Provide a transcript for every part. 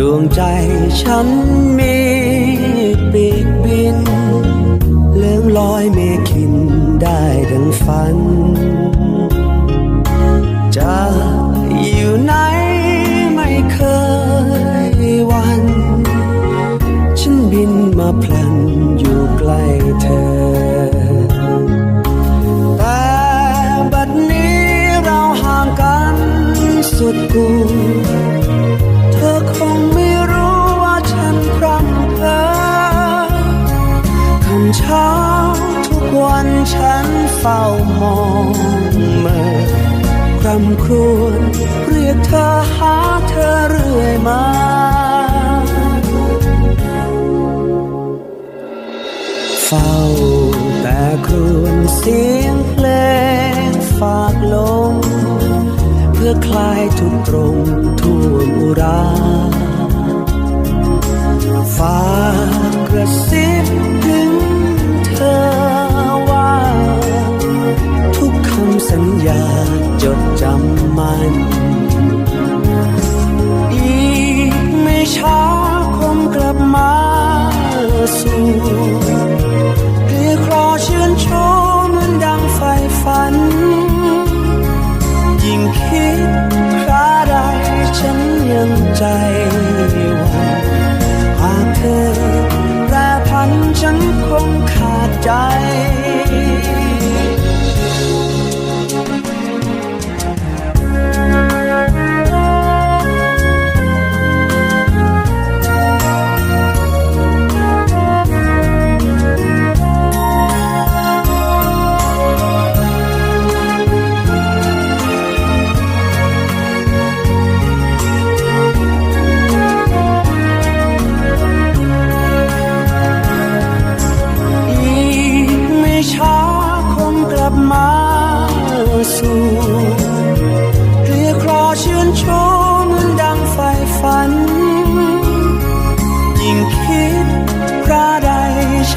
ดวงใจฉันมีปีกบินเลื่องลอยเมฆินได้ดังฝัน จะอยู่ไหนไม่เคยวัน ฉันบินมาพลัน เช้าทุกวันฉันเฝ้ามองเมื่อคร่ำครวญเรียกเธอหาเธอเรื่อยมาเฝ้าแต่ครวญเสียงเพลงฝากลมเพื่อคลายทุกตรงทั่วอุราฝา สัญญาจดจำมัน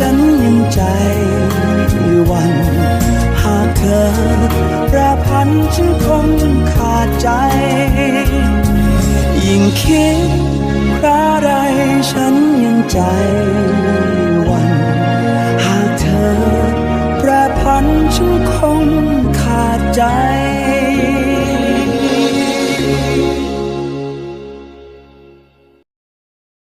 ฉันยังใจวัน หากเธอแปรพันฉันคงขาดใจ ยิ่งคิดพราใดฉันยังใจ